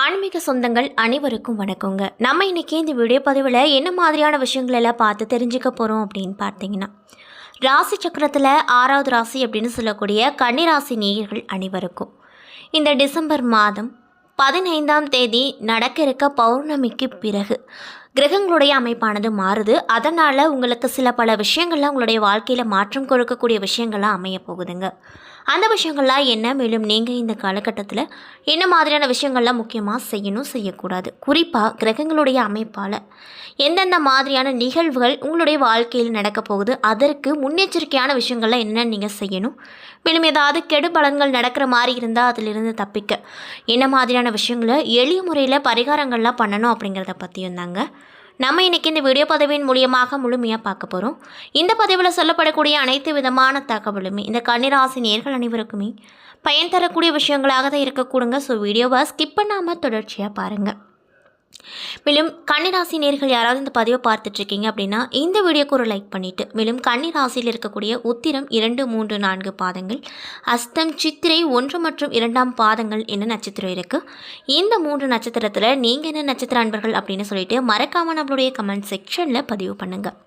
ஆன்மீக சொந்தங்கள் அனைவருக்கும் வணக்கங்க. நம்ம இன்றைக்கி இந்த வீடியோ பதிவில் என்ன மாதிரியான விஷயங்கள் எல்லாம் பார்த்து தெரிஞ்சுக்க போகிறோம் அப்படின்னு பார்த்தீங்கன்னா ராசி சக்கரத்தில் ஆறாவது ராசி அப்படின்னு சொல்லக்கூடிய கன்னிராசி நேயர்கள் அனைவருக்கும். இந்த டிசம்பர் மாதம் பதினைந்தாம் தேதி நடக்க இருக்க பௌர்ணமிக்கு பிறகு கிரகங்களுடைய அமைப்பானது மாறுது. அதனால் உங்களுக்கு சில பல விஷயங்கள்லாம் உங்களுடைய வாழ்க்கையில் மாற்றம் கொடுக்கக்கூடிய விஷயங்கள்லாம் அமைய போகுதுங்க. அந்த விஷயங்கள்லாம் என்ன? மேலும் நீங்கள் இந்த காலகட்டத்தில் என்ன மாதிரியான விஷயங்கள்லாம் முக்கியமாக செய்யணும் செய்யக்கூடாது? குறிப்பாக கிரகங்களுடைய அமைப்பால் எந்தெந்த மாதிரியான நிகழ்வுகள் உங்களுடைய வாழ்க்கையில் நடக்க போகுது? அதற்கு முன்னெச்சரிக்கையான விஷயங்கள்லாம் என்ன நீங்கள் செய்யணும்? மேலும் ஏதாவது கெடு பலன்கள் நடக்கிற மாதிரி இருந்தால் அதிலிருந்து தப்பிக்க என்ன மாதிரியான விஷயங்களை எளிய முறையில் பரிகாரங்கள்லாம் பண்ணணும் அப்படிங்கிறத பற்றியும் தாங்க. நம்ம இன்றைக்கி இந்த வீடியோ பதவியின் மூலியமாக முழுமையாக பார்க்க போகிறோம் இந்த பதிவில் சொல்லப்படக்கூடிய அனைத்து விதமான தகவலுமே இந்த கன்னிராசி நேர்கள் அனைவருக்குமே பயன் தரக்கூடிய விஷயங்களாக தான் இருக்கக்கூடுங்க ஸோ வீடியோவை ஸ்கிப் பண்ணாமல் தொடர்ச்சியாக பாருங்கள் மேலும் கன்னிராசி நேர்கள் யாராவது இந்த பதிவை பார்த்துட்ருக்கீங்க அப்படின்னா இந்த வீடியோக்கு ஒரு லைக் பண்ணிவிட்டு மேலும் கன்னிராசியில் இருக்கக்கூடிய உத்திரம் இரண்டு மூன்று நான்கு பாதங்கள் அஸ்தம் சித்திரை ஒன்று மற்றும் இரண்டாம் பாதங்கள் என்ன நட்சத்திரம் இருக்குது இந்த மூன்று நட்சத்திரத்தில் நீங்கள் என்ன நட்சத்திர அன்பர்கள் அப்படின்னு சொல்லிட்டு மறக்காமல் நம்மளுடைய கமெண்ட் செக்ஷனில் பதிவு பண்ணுங்கள்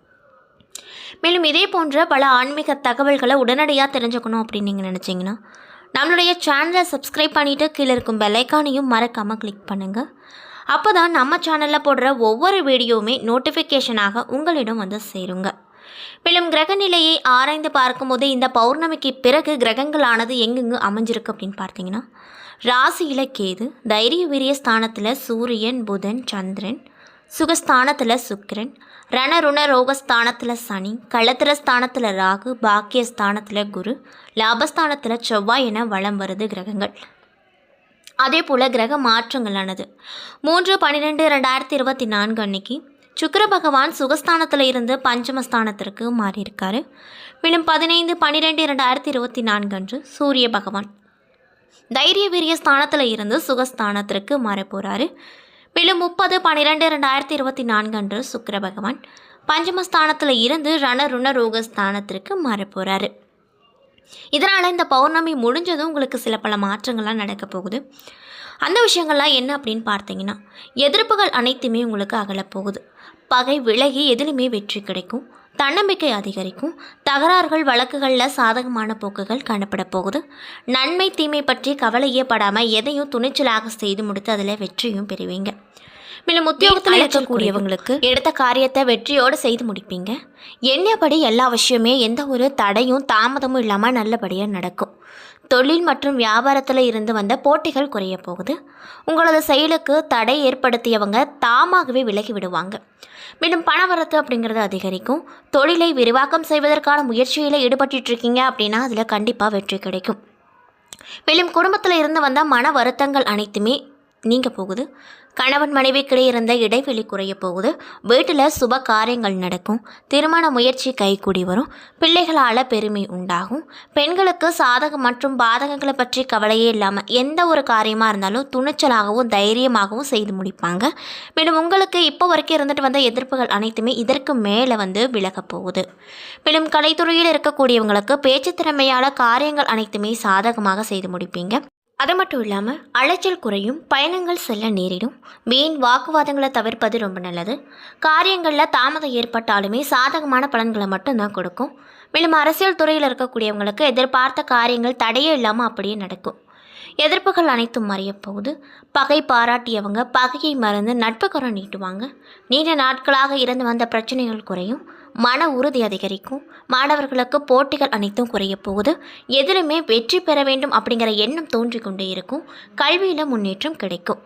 மேலும் இதே போன்ற பல ஆன்மீக தகவல்களை உடனடியாக தெரிஞ்சுக்கணும் அப்படின்னு நீங்கள் நினச்சிங்கன்னா நம்மளுடைய சேனலை சப்ஸ்கிரைப் பண்ணிவிட்டு கீழே இருக்கும் பெல்லைக்கானையும் மறக்காமல் கிளிக் பண்ணுங்கள் அப்போ தான் நம்ம சேனலில் போடுற ஒவ்வொரு வீடியோவுமே நோட்டிஃபிகேஷனாக உங்களிடம் வந்து சேருங்க. மேலும் கிரக நிலையை ஆராய்ந்து பார்க்கும்போது இந்த பௌர்ணமிக்கு பிறகு கிரகங்களானது எங்கெங்கு அமைஞ்சிருக்கு அப்படின்னு பார்த்தீங்கன்னா ராசியில் கேது தைரிய வீரிய ஸ்தானத்தில் சூரியன் புதன் சந்திரன் சுகஸ்தானத்தில் சுக்கிரன் ரணருண ரோகஸ்தானத்தில் சனி களத்திர ஸ்தானத்தில் ராகு பாக்கிய ஸ்தானத்தில் குரு லாபஸ்தானத்தில் செவ்வாய் என வளம் வருது கிரகங்கள். அதே போல் கிரக மாற்றங்களானது. மூன்று பன்னிரெண்டு ரெண்டாயிரத்தி இருபத்தி நான்கு அன்னைக்கு சுக்கர பகவான் சுகஸ்தானத்தில் இருந்து பஞ்சமஸ்தானத்திற்கு மாறியிருக்காரு. மேலும் பதினைந்து பன்னிரெண்டு இரண்டாயிரத்தி இருபத்தி நான்கு அன்று சூரிய பகவான் தைரிய வீரிய ஸ்தானத்தில் இருந்து சுகஸ்தானத்திற்கு மாற போகிறாரு மேலும் முப்பது பன்னிரெண்டு ரெண்டாயிரத்தி இருபத்தி நான்கு அன்று சுக்கர பகவான் பஞ்சமஸ்தானத்தில் இருந்து ரணருண ரோகஸ்தானத்திற்கு மாற போகிறாரு இதனால் இந்த பௌர்ணமி முடிஞ்சதும் உங்களுக்கு சில பல மாற்றங்கள்லாம் நடக்க போகுது. அந்த விஷயங்கள்லாம் என்ன அப்படின்னு பார்த்தீங்கன்னா எதிர்ப்புகள் அனைத்துமே உங்களுக்கு அகலப் போகுது. பகை விலகி எதிலுமே வெற்றி கிடைக்கும். தன்னம்பிக்கை அதிகரிக்கும். தகராறுகள் வழக்குகளில் சாதகமான போக்குகள் காணப்பட போகுது. நன்மை தீமை பற்றி கவலையே படாமல் எதையும் துணிச்சலாக செய்து முடித்து அதில் வெற்றியும் பெறுவீங்க. மேலும் உத்தியோகத்தில் இருக்கக்கூடியவங்களுக்கு எடுத்த காரியத்தை வெற்றியோடு செய்து முடிப்பீங்க. எண்ணியபடி எல்லா விஷயமே எந்த ஒரு தடையும் தாமதமும் இல்லாமல் நல்லபடியாக நடக்கும். தொழில் மற்றும் வியாபாரத்தில் இருந்து வந்த போட்டிகள் குறைய போகுது. உங்களது செயலுக்கு தடை ஏற்படுத்தியவங்க தாமாகவே விலகி விடுவாங்க. மேலும் பணவரத்து அப்படிங்கிறது அதிகரிக்கும். தொழிலை விரிவாக்கம் செய்வதற்கான முயற்சியில் ஈடுபட்டு இருக்கீங்க அப்படின்னா அதில் கண்டிப்பாக வெற்றி கிடைக்கும். மேலும் குடும்பத்தில் இருந்து வந்த மன வருத்தங்கள் அனைத்துமே நீங்க போகுது. கணவன் மனைவிக்கிடையே இருந்த இடைவெளி குறைய போகுது. வீட்டில் சுப காரியங்கள் நடக்கும். திருமண முயற்சி கைகூடி வரும். பிள்ளைகளால் பெருமை உண்டாகும். பெண்களுக்கு சாதகம் மற்றும் பாதகங்களை பற்றி கவலையே இல்லாமல் எந்த ஒரு காரியமாக இருந்தாலும் துணிச்சலாகவும் தைரியமாகவும் செய்து முடிப்பாங்க. மேலும் உங்களுக்கு இப்போ வரைக்கும் இருந்துட்டு வந்த எதிர்ப்புகள் அனைத்துமே இதற்கு மேலே வந்து விலகப் போகுது. மேலும் கலைத்துறையில் இருக்கக்கூடியவங்களுக்கு பேச்சு திறமையால் காரியங்கள் அனைத்துமே சாதகமாக செய்து முடிப்பீங்க. அது மட்டும் இல்லாமல் அலைச்சல் குறையும் பயணங்கள் செல்ல நேரிடும். வீண் வாக்குவாதங்களை தவிர்ப்பது ரொம்ப நல்லது. காரியங்களில் தாமதம் ஏற்பட்டாலுமே சாதகமான பலன்களை மட்டும்தான் கொடுக்கும். மேலும் அரசியல் துறையில் இருக்கக்கூடியவங்களுக்கு எதிர்பார்த்த காரியங்கள் தடையே இல்லாமல் அப்படியே நடக்கும். எதிர்ப்புகள் அனைத்தும் மறைய போகுது பகை பாராட்டியவங்க பகையை மறந்து நட்புக்கரம் நீட்டுவாங்க. நீண்ட நாட்களாக இருந்து வந்த பிரச்சனைகள் குறையும். மன உறுதி அதிகரிக்கும். மாணவர்களுக்கு போட்டிகள் அனைத்தும் குறைய போகுது. எதிலுமே வெற்றி பெற வேண்டும் அப்படிங்கிற எண்ணம் தோன்றிக் கொண்டே இருக்கும். கல்வியில் முன்னேற்றம் கிடைக்கும்.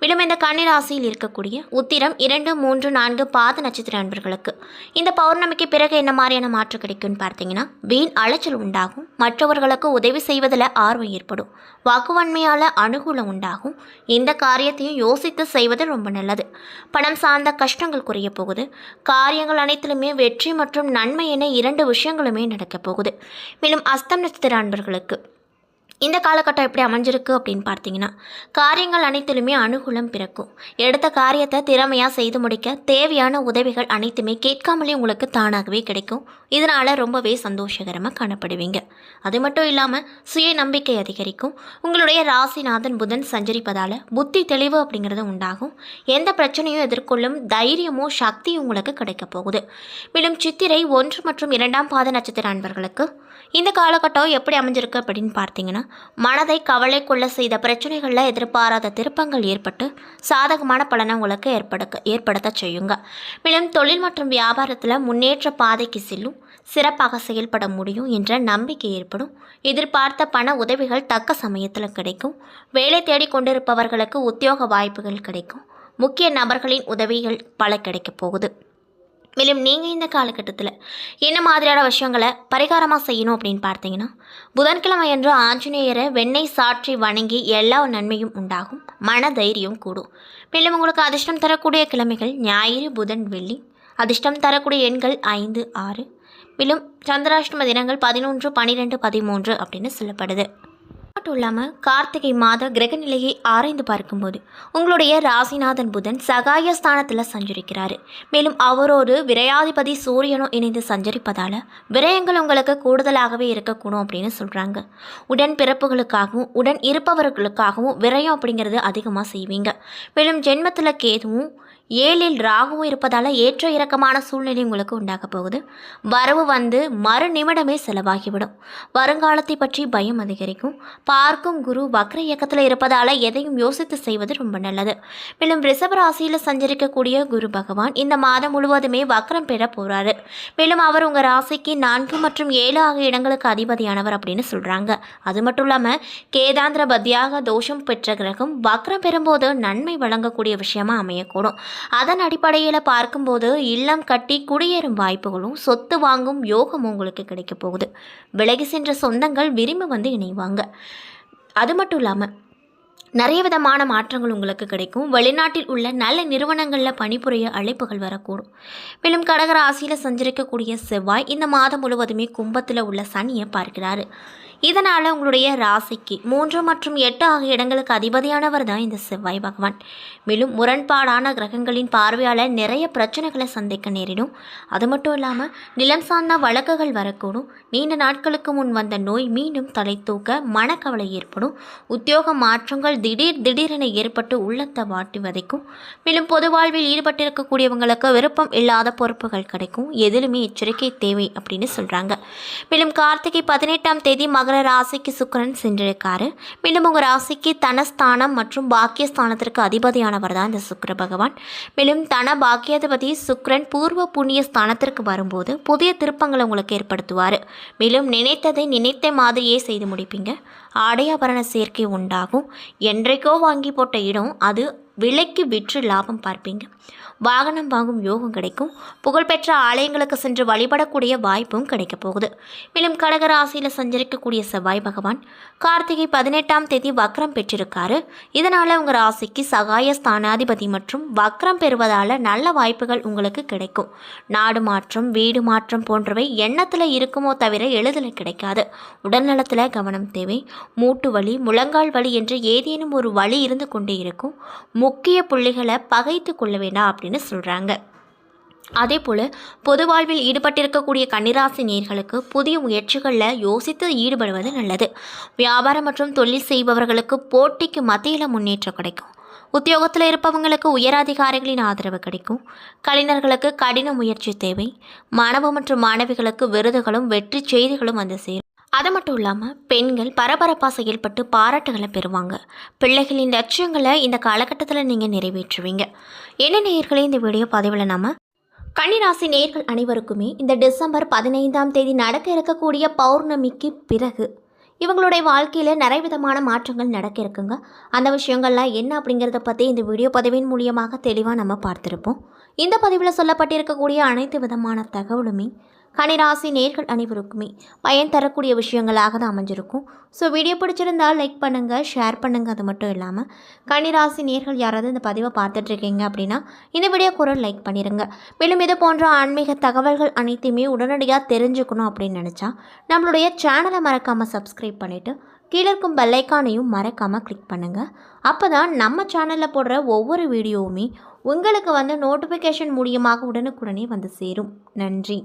மேலும் இந்த கன்னிராசியில் இருக்கக்கூடிய உத்திரம் இரண்டு மூன்று நான்கு பாத நட்சத்திர அன்பர்களுக்கு. இந்த பௌர்ணமிக்கு பிறகு என்ன மாதிரியான மாற்றம் கிடைக்கும்னு பார்த்தீங்கன்னா வீண் அலைச்சல் உண்டாகும். மற்றவர்களுக்கு உதவி செய்வதில் ஆர்வம் ஏற்படும். வாக்குவன்மையால் அனுகூலம் உண்டாகும். இந்த காரியத்தையும் யோசித்து செய்வது ரொம்ப நல்லது. பணம் சார்ந்த கஷ்டங்கள் குறைய போகுது. காரியங்கள் அனைத்திலுமே வெற்றி மற்றும் நன்மை என இரண்டு விஷயங்களுமே நடக்கப் போகுது. மேலும் அஸ்தம் நட்சத்திர அன்பர்களுக்கு இந்த காலகட்டம் எப்படி அமைஞ்சிருக்கு அப்படின்னு பார்த்தீங்கன்னா காரியங்கள் அனைத்திலுமே அனுகூலம் பிறக்கும். எடுத்த காரியத்தை திறமையாக செய்து முடிக்க தேவையான உதவிகள் அனைத்துமே கேட்காமலே உங்களுக்கு தானாகவே கிடைக்கும். இதனால் ரொம்பவே சந்தோஷகரமாக காணப்படுவீங்க. அது மட்டும் இல்லாமல் சுய நம்பிக்கை அதிகரிக்கும். உங்களுடைய ராசிநாதன் புதன் சஞ்சரிப்பதால் புத்தி தெளிவு அப்படிங்கிறது உண்டாகும். எந்த பிரச்சனையும் எதிர்கொள்ளும் தைரியமும் சக்தியும் உங்களுக்கு கிடைக்க போகுது. மேலும் சித்திரை ஒன்று மற்றும் இரண்டாம் பாத நட்சத்திர அன்பர்களுக்கு இந்த காலகட்டம் எப்படி அமைஞ்சிருக்கு அப்படின்னு பார்த்தீங்கன்னா மனதை கவலை கொள்ள செய்த பிரச்சனைகளில் எதிர்பாராத திருப்பங்கள் ஏற்பட்டு சாதகமான பலனை உங்களுக்கு ஏற்படுக்க ஏற்படுத்த செய்யுங்க. மேலும் தொழில் மற்றும் வியாபாரத்தில் முன்னேற்ற பாதைக்கு செல்லும் சிறப்பாக செயல்பட முடியும் என்ற நம்பிக்கை ஏற்படும். எதிர்பார்த்த பண உதவிகள் தக்க சமயத்தில் கிடைக்கும். வேலை தேடிக் கொண்டிருப்பவர்களுக்கு உத்தியோக வாய்ப்புகள் கிடைக்கும். முக்கிய நபர்களின் உதவிகள் பல கிடைக்கப் போகுது. மேலும் நீங்கள் இந்த காலகட்டத்தில் என்ன மாதிரியான விஷயங்களை பரிகாரமாக செய்யணும் அப்படின்னு பார்த்தீங்கன்னா புதன்கிழமை அன்று ஆஞ்சநேயரை வெண்ணெய் சாற்றி வணங்கி எல்லா நன்மையும் உண்டாகும் மன தைரியம் கூடும். மேலும் உங்களுக்கு அதிர்ஷ்டம் தரக்கூடிய கிழமைகள் ஞாயிறு புதன் வெள்ளி. அதிர்ஷ்டம் தரக்கூடிய எண்கள் ஐந்து ஆறு. மேலும் சந்திராஷ்டம தினங்கள் பதினொன்று பன்னிரெண்டு பதிமூன்று அப்படின்னு சொல்லப்படுது. மட்டும் இல்லாமல் கார்த்திகை மாத கிரக நிலையை ஆராய்ந்து பார்க்கும்போது உங்களுடைய ராசிநாதன் புதன் சகாய ஸ்தானத்தில் சஞ்சரிக்கிறார். மேலும் அவரோடு விரையாதிபதி சூரியனும் இணைந்து சஞ்சரிப்பதால் விரயங்கள் உங்களுக்கு கூடுதலாகவே இருக்கக்கூடும் அப்படின்னு சொல்கிறாங்க உடன் பிறப்புகளுக்காகவும் உடன் இருப்பவர்களுக்காகவும் விரயம் அப்படிங்கிறது அதிகமாக செய்வீங்க. மேலும் ஜென்மத்தில் கேதுவும் ஏழில் ராகுவும் இருப்பதால் ஏற்ற இறக்கமான சூழ்நிலை உங்களுக்கு உண்டாக போகுது. வரவு வந்து மறு நிமிடமே செலவாகிவிடும். வருங்காலத்தை பற்றி பயம் அதிகரிக்கும். பார்க்கும் குரு வக்ர இயக்கத்தில் இருப்பதால் எதையும் யோசித்து செய்வது ரொம்ப நல்லது. மேலும் ரிஷப ராசியில் சஞ்சரிக்கக்கூடிய குரு பகவான் இந்த மாதம் முழுவதுமே வக்ரம் பெற போகிறாரு மேலும் அவர் உங்கள் ராசிக்கு நான்கு மற்றும் ஏழு ஆகிய இடங்களுக்கு அதிபதியானவர் அப்படின்னு சொல்கிறாங்க அது மட்டும் இல்லாமல் கேதாந்திர பத்தியாக தோஷம் பெற்ற கிரகம் வக்ரம் பெறும்போது நன்மை வழங்கக்கூடிய விஷயமா அமையக்கூடும். அதன் அடிப்படையில் பார்க்கும்போது இல்லம் கட்டி குடியேறும் வாய்ப்புகளும் சொத்து வாங்கும் யோகமும் உங்களுக்கு கிடைக்க போகுது. விலகி சென்ற சொந்தங்கள் விரும்பி வந்து இணைவாங்க. அது மட்டும் இல்லாமல் நிறைய விதமான மாற்றங்கள் உங்களுக்கு கிடைக்கும். வெளிநாட்டில் உள்ள நல்ல நிறுவனங்களில் பணிபுரிய அழைப்புகள் வரக்கூடும். மேலும் கடகராசியில் சஞ்சரிக்கக்கூடிய செவ்வாய் இந்த மாதம் முழுவதுமே கும்பத்தில் உள்ள சனியை பார்க்கிறாரு. இதனால் உங்களுடைய ராசிக்கு மூன்று மற்றும் எட்டு ஆகிய இடங்களுக்கு அதிபதியானவர் தான் இந்த செவ்வாய் பகவான். மேலும் முரண்பாடான கிரகங்களின் பார்வையால் நிறைய பிரச்சனைகளை சந்திக்க நேரிடும். அது மட்டும் இல்லாமல் நிலம் சார்ந்த வழக்குகள் வரக்கூடும். நீண்ட நாட்களுக்கு முன் வந்த நோய் மீண்டும் தலை தூக்க மனக்கவலை ஏற்படும். உத்தியோக மாற்றங்கள் திடீர் திடீரென ஏற்பட்டு உள்ளத்தை வாட்டி வதைக்கும். மேலும் பொது வாழ்வில் ஈடுபட்டிருக்கக்கூடியவங்களுக்கு விருப்பம் இல்லாத பொறுப்புகள் கிடைக்கும். எதிலுமே எச்சரிக்கை தேவை அப்படின்னு சொல்கிறாங்க மேலும் கார்த்திகை பதினெட்டாம் தேதி மகர ராசிக்கு சுக்கிரன் சென்றிருக்காரு. மேலும் உங்கள் ராசிக்கு தனஸ்தானம் மற்றும் பாக்கியஸ்தானத்திற்கு அதிபதியானவர் தான் இந்த சுக்கர பகவான். மேலும் தன பாக்கியாதிபதி சுக்கரன் பூர்வ புண்ணிய ஸ்தானத்திற்கு வரும்போது புதிய திருப்பங்களை உங்களுக்கு ஏற்படுத்துவார். மேலும் நினைத்ததை நினைத்த மாதிரியே செய்து முடிப்பீங்க. ஆடையாபரண சேர்க்கை உண்டாகும். என்றைக்கோ வாங்கி போட்ட இடம் அது விலைக்கு விற்று லாபம் பார்ப்பீங்க. வாகனம் வாங்கும் யோகம் கிடைக்கும். புகழ்பெற்ற ஆலயங்களுக்கு சென்று வழிபடக்கூடிய வாய்ப்பும் கிடைக்கப் போகுது. மேலும் கடகராசியில் சஞ்சரிக்கக்கூடிய செவ்வாய் பகவான் கார்த்திகை பதினெட்டாம் தேதி வக்ரம் பெற்றிருக்காரு. இதனால் உங்கள் ராசிக்கு சகாய ஸ்தானாதிபதி மற்றும் வக்ரம் பெறுவதால் நல்ல வாய்ப்புகள் உங்களுக்கு கிடைக்கும். நாடு மாற்றம் வீடு மாற்றம் போன்றவை எண்ணத்தில் இருக்குமோ தவிர எளிதில் கிடைக்காது. உடல்நலத்தில் கவனம் தேவை. மூட்டு வலி முழங்கால் வலி என்று ஏதேனும் ஒரு வழி இருந்து கொண்டே இருக்கும். முக்கிய புள்ளிகளை பகைத்து கொள்ள வேண்டாம் அப்படின்னு சொல்கிறாங்க அதே போல் பொது வாழ்வில் ஈடுபட்டிருக்கக்கூடிய கன்னிராசி நேர்களுக்கு புதிய முயற்சிகளில் யோசித்து ஈடுபடுவது நல்லது. வியாபாரம் மற்றும் தொழில் செய்பவர்களுக்கு போட்டிக்கு மத்தியில் முன்னேற்றம் கிடைக்கும். உத்தியோகத்தில் இருப்பவங்களுக்கு உயரதிகாரிகளின் ஆதரவு கிடைக்கும். கலைஞர்களுக்கு கடின முயற்சி தேவை. மாணவ மற்றும் மாணவிகளுக்கு விருதுகளும் வெற்றி செய்திகளும் வந்து சேரும். அது மட்டும் இல்லாமல் பெண்கள் பரபரப்பாக செயல்பட்டு பாராட்டுகளை பெறுவாங்க. பிள்ளைகளின் லட்சியங்களை இந்த காலகட்டத்தில் நீங்கள் நிறைவேற்றுவீங்க. என்ன நேயர்களே இந்த வீடியோ பதிவில் நாம கன்னிராசி நேர்கள் அனைவருக்குமே இந்த டிசம்பர் பதினைந்தாம் தேதி நடக்க இருக்கக்கூடிய பௌர்ணமிக்கு பிறகு இவங்களுடைய வாழ்க்கையில் நிறைய விதமான மாற்றங்கள் நடக்க இருக்குங்க. அந்த விஷயங்கள்லாம் என்ன அப்படிங்கிறத பற்றி இந்த வீடியோ பதிவின் மூலியமாக தெளிவாக நம்ம பார்த்துருப்போம். இந்த பதிவில் சொல்லப்பட்டிருக்கக்கூடிய அனைத்து விதமான தகவலுமே கனிராசி நேர்கள் அனைவருக்குமே பயன் தரக்கூடிய விஷயங்களாக தான் அமைஞ்சிருக்கும். ஸோ வீடியோ பிடிச்சிருந்தால் லைக் பண்ணுங்கள் ஷேர் பண்ணுங்கள் அது மட்டும் இல்லாமல் கனிராசி நேர்கள் யாராவது இந்த பதிவை பார்த்துட்ருக்கீங்க அப்படின்னா இந்த வீடியோ கூட லைக் பண்ணிடுங்க மேலும் இது போன்ற ஆன்மீக தகவல்கள் அனைத்தையுமே உடனடியாக தெரிஞ்சுக்கணும் அப்படின்னு நினச்சா நம்மளுடைய சேனலை மறக்காமல் சப்ஸ்கிரைப் பண்ணிவிட்டு கீழே இருக்கும் பெல்லைக்கானையும் மறக்காமல் கிளிக் பண்ணுங்கள் அப்போ தான் நம்ம சேனலில் போடுற ஒவ்வொரு வீடியோவுமே உங்களுக்கு வந்து நோட்டிஃபிகேஷன் மூலியமாக உடனுக்குடனே வந்து சேரும். நன்றி.